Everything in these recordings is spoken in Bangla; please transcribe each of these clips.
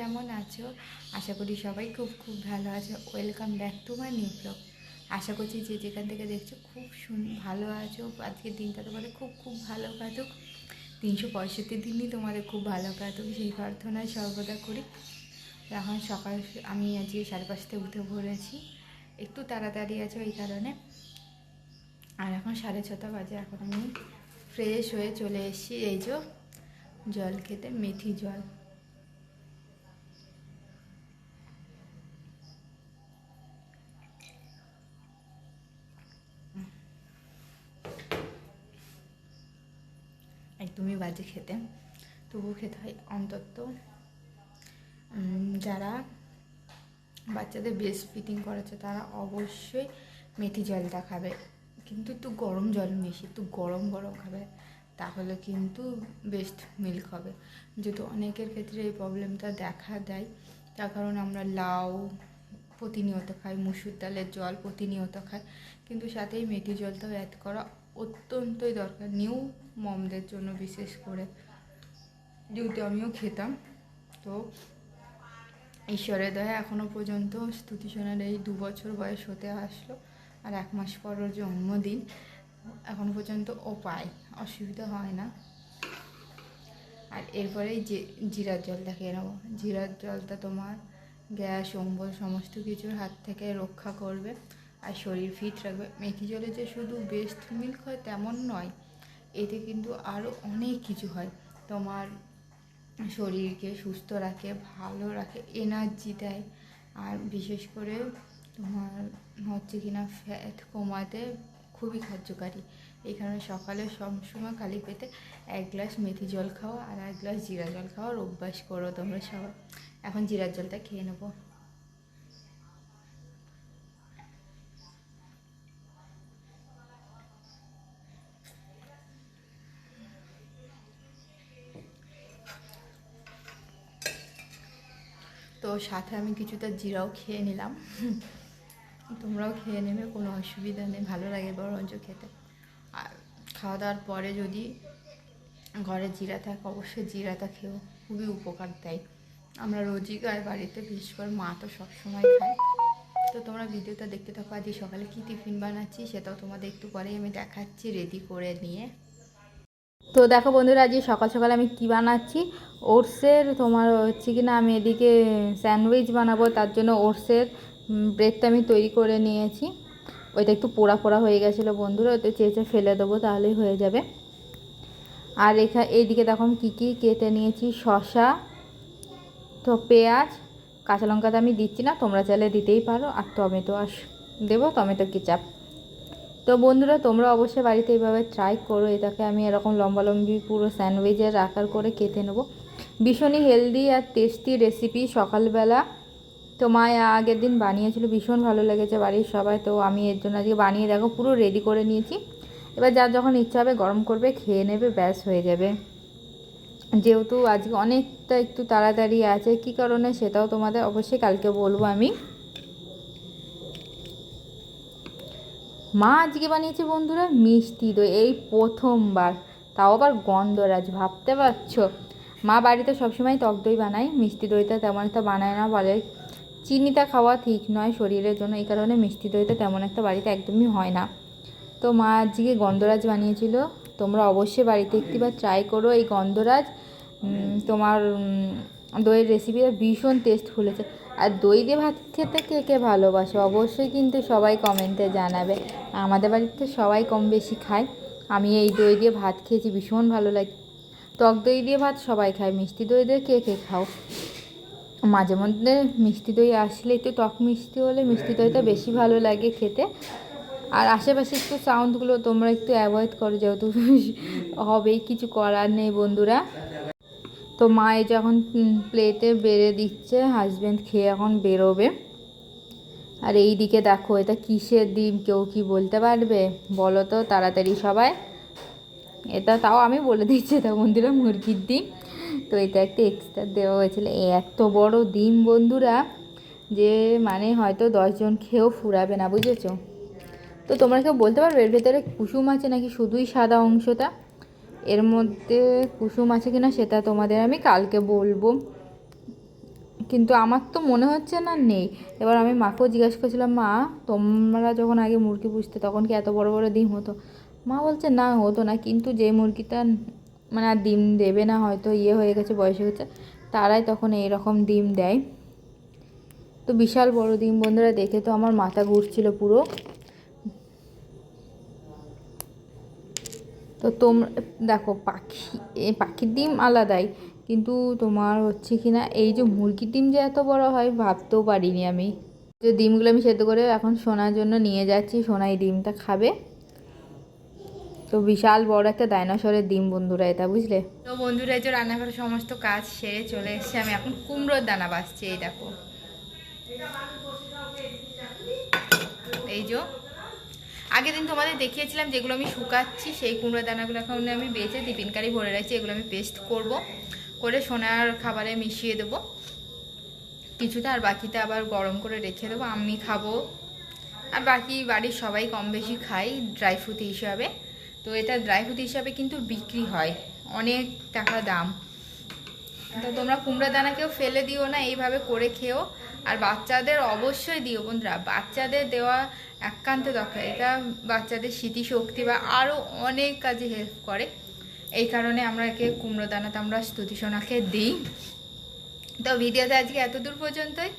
কেমন আছো? আশা করি সবাই খুব খুব ভালো আছে। Welcome back to my new blog আশা করছি যে যেখান থেকে দেখছ খুব শুন ভালো আছো। আজকের দিনটা তোমাদের খুব খুব ভালো কাটুক। তিনশো পঁয়ষট্টি দিনই তোমাদের খুব ভালো কাটুক, সেই প্রার্থনায় সর্বদা করি। এখন সকাল আমি আজকে সাড়ে পাঁচটায় উঠে পড়েছি। একটু তাড়াতাড়ি আছে ওই কারণে। আর এখন সাড়ে ছটা বাজে, এখন আমি ফ্রেশ হয়ে চলে এসেছি। এই যে জল খেতে, মেথি জল। একদমই বাজে খেতে। তবু খেতে হয়। অন্তত যারা বাচ্চাদের বেস্ট ফিটিং করেছে তারা অবশ্যই মেথি জলটা খাবে। কিন্তু একটু গরম জল মিশিয়ে একটু গরম গরম খাবে, তাহলে কিন্তু বেস্ট মিল্ক হবে। যেহেতু অনেকের ক্ষেত্রে এই প্রবলেমটা দেখা দেয়, তার কারণ আমরা লাউ প্রতিনিয়ত খাই, মুসুর ডালের জল প্রতিনিয়ত খাই। কিন্তু সাথেই মেথি জলটাও অ্যাড করা অত্যন্তই দরকার নিউ মমদের জন্য বিশেষ করে। যেহেতু আমিও খেতাম, তো ঈশ্বরের দয়া এখনও পর্যন্ত স্তুতিসোনার এই দু বছর বয়স হতে আসলো, আর এক মাস পর ওর জন্মদিন এখনও পর্যন্ত ও পায়, অসুবিধা হয় না। আর এরপরেই যে জিরার জলটা খেয়ে নেব জিরার জলটা তোমার গ্যাস, অম্বল, সমস্ত কিছুর হাত থেকে রক্ষা করবে। আর শরীর ফিট রাখবে। মেথি জলে যে শুধু বেস্ট মিল্ক হয় তেমন নয়, এতে কিন্তু আরও অনেক কিছু হয়। তোমার শরীরকে সুস্থ রাখে, ভালো রাখে এনার্জি দেয়। আর বিশেষ করে তোমার হচ্ছে কিনা ফ্যাট কমাতে খুবই কার্যকারী। এই কারণে সকালে সবসময় খালি পেতে এক গ্লাস মেথি জল খাওয়া আর এক গ্লাস জিরা জল খাওয়ার অভ্যাস করো তোমরা সবাই। এখন জিরার জলটা খেয়ে নেব। তো সাথে আমি কিছুটা জিরাও খেয়ে নিলাম। তোমরাও খেয়ে নেবে, কোনো অসুবিধা নেই, ভালো লাগে বরঞ্চ খেতে। আর খাওয়া দাওয়ার পরে যদি ঘরে জিরা থাকে, অবশ্যই জিরাটা খেয়েও খুবই উপকার দেয়। আমরা রোজই খাই, বাড়িতে বিশেষ করে মা তো সবসময় খায়। তো তোমরা ভিডিওটা দেখতে থাকো, আজকে সকালে কী টিফিন বানাচ্ছি সেটাও তোমাদের একটু পরেই আমি দেখাচ্ছি রেডি করে নিয়ে। তো দেখো বন্ধুরা, আজকে সকাল সকাল আমি কি বানাচ্ছি? ওটসের তোমার হচ্ছে কি না, আমি এদিকে স্যান্ডউইচ বানাবো, তার জন্য ওটসের ব্রেডটা আমি তৈরি করে নিয়েছি। ওইটা একটু পোড়া পোড়া হয়ে গেছিল বন্ধুরা ওইটা চেঁচে ফেলে দেবো, তাহলেই হয়ে যাবে। আর এখা, এইদিকে আমি কী কী কেটে নিয়েছি শশা তো পেঁয়াজ, কাঁচা লঙ্কা তো আমি দিচ্ছি না, তোমরা চাইলে দিতেই পারো, আর টমেটো আস, দেবো, টমেটো কেচাপ। তো বন্ধুরা, তোমরা অবশ্যই বাড়িতে এইভাবে ট্রাই করো, এটাকে আমি এরকম লম্বা লম্বি পুরো স্যান্ডউইচের আকার করে কেটে নেব। ভীষণই হেলদি আর টেস্টি রেসিপি সকালবেলা। তো মা আগের দিন বানিয়েছিল, ভীষণ ভালো লেগেছে বাড়ির সবাই। তো আমি এর জন্য আজকে বানিয়ে দেখো, পুরো রেডি করে নিয়েছি। এবার যার যখন ইচ্ছা হবে গরম করবে, খেয়ে নেবে, ব্যাস হয়ে যাবে। যেহেতু আজকে অনেকটা একটু তাড়াতাড়ি আছে, কি কারণে সেটাও তোমাদের অবশ্যই কালকে বলব আমি। মা আজকে বানিয়েছে বন্ধুরা মিষ্টি দই, এই প্রথমবার। তাও আবার গন্ধরাজ, ভাবতে পারছ? মা বাড়িতে সবসময় টক দই বানায়, মিষ্টি দইটা তেমন একটা বানায় না বলে। চিনিটা খাওয়া ঠিক নয় শরীরের জন্য, এই কারণে মিষ্টি দইটা তেমন একটা বাড়িতে একদমই হয় না। তো মা আজকে গন্ধরাজ বানিয়েছিল, তোমরা অবশ্যই বাড়িতে একটিবার ট্রাই করো এই গন্ধরাজ। তোমার দইয়ের রেসিপিটা ভীষণ টেস্টফুল হয়েছে। আর দই দিয়ে ভাত খেতে কে কে ভালোবাসে? অবশ্যই কিন্তু সবাই কমেন্টে জানাবে। আমাদের বাড়িতে সবাই কম বেশি খায়। আমি এই দই দিয়ে ভাত খেয়েছি, ভীষণ ভালো লাগে। টক দই দিয়ে ভাত, সবাই খায়। মিষ্টি দই দিয়ে কে কে খাও? মাঝে মধ্যে মিষ্টি দই আসলে একটু টক মিষ্টি হলে মিষ্টি দইটা বেশি ভালো লাগে খেতে। আর আশেপাশে একটু সাউন্ডগুলো তোমরা একটু অ্যাভয়েড করো, যেহেতু হবেই, কিছু করার নেই বন্ধুরা। তো মা এই যখন প্লেটে বেড়ে দিচ্ছে হাজব্যান্ড খেয়ে এখন বেরোবে। আর এই দিকে দেখো, এটা কিসের ডিম, কেউ কি বলতে পারবে? বলো তো, তাড়াতাড়ি সবাই। এটা তাও আমি বলে দিচ্ছি এটা বন্ধুরা মুরগির ডিম। তো এটা একটা এক্সট্রা দেওয়া হয়েছিল। এত বড় ডিম বন্ধুরা, যে মানে হয়তো দশজন খেয়েও ফুরাবে না, বুঝেছ? তো তোমরা কেউ বলতে পারবে, এর ভেতরে কুসুম আছে নাকি? শুধুই সাদা অংশটা। এর মধ্যে কুসুম আছে কিনা সেটা তোমাদের আমি কালকে বলব। কিন্তু আমার তো মনে হচ্ছে না, নেই। এবার আমি মাকেও জিজ্ঞাসা করছিলাম, মা, তোমরা যখন আগে মুরগি পুষতে, তখন কি এত বড় বড় ডিম হতো? মা বলছে, না, হতো না। কিন্তু যে মুরগিটা মানে আর ডিম দেবে না, হয়তো ইয়ে হয়ে গেছে, বয়স হয়ে গেছে, তারাই তখন এইরকম ডিম দেয়। তো বিশাল বড় ডিম, বন্ধুরা, দেখে তো আমার মাথা ঘুরছিল পুরো। তো তোমরা দেখো, পাখি পাখির ডিম আলাদাই, কিন্তু তোমার হচ্ছে কি না, এই যে মুরগির ডিম যে এত বড় হয়, ভাবতেও পারিনি আমি। যে ডিমগুলো আমি সেদ্ধ করে এখন সোনার জন্য নিয়ে যাচ্ছি সোনা এই ডিমটা খাবে। তো বিশাল বড় একটা ডাইনোসরের ডিম বন্ধুরা এটা, বুঝলে? তো বন্ধুরা, এই যে রান্নাঘরের সমস্ত কাজ সেরে চলে এসেছে। আমি এখন কুমড়োর দানা বাছছি এই দেখো। এই যে। আগের দিন তোমাদের দেখিয়েছিলাম যেগুলো আমি শুকাচ্ছি, সেই কুমড়ো দানাগুলো এখন আমি বেঁচে টিফিনকারি ভরে রাখছি, এগুলো আমি পেস্ট করব। করে সোনার খাবারে মিশিয়ে দেবো। কিছুটা আর বাকিটা আবার গরম করে রেখে দেবো। আমি খাব। আর বাকি বাড়ির সবাই কম বেশি খাই ড্রাই ফ্রুট হিসাবে। তো এটা ড্রাই ফ্রুট হিসাবে কিন্তু বিক্রি হয়। অনেক টাকা দাম। তো তোমরা কুমড়া দানা কেউ ফেলে দিও না, এইভাবে করে খেও। আর বাচ্চাদের অবশ্যই দিও বন্ধুরা। বাচ্চাদের দেওয়া একান্ত দরকার। এটা বাচ্চাদের স্মৃতিশক্তি বা আরও অনেক কাজে হেল্প করে। এই কারণে আমরা একে কুমড়ো দানাতে আমরা স্তুতি সোনাকে দিই। তো ভিডিওতে আজকে এত দূর পর্যন্তই।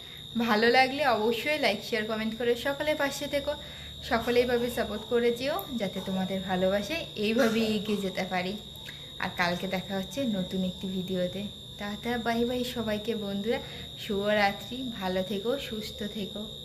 ভালো লাগলে অবশ্যই লাইক শেয়ার কমেন্ট করে সকলে পাশে থেকো। সকলে এইভাবে সাপোর্ট করে যেও, যাতে তোমাদের ভালোবাসে, এইভাবেই এগিয়ে যেতে পারি। আর কালকে দেখা হচ্ছে নতুন একটি ভিডিওতে। তাহলে বাই বাই সবাইকে বন্ধুরা। শুভরাত্রি, ভালো থেকো, সুস্থ থেকো।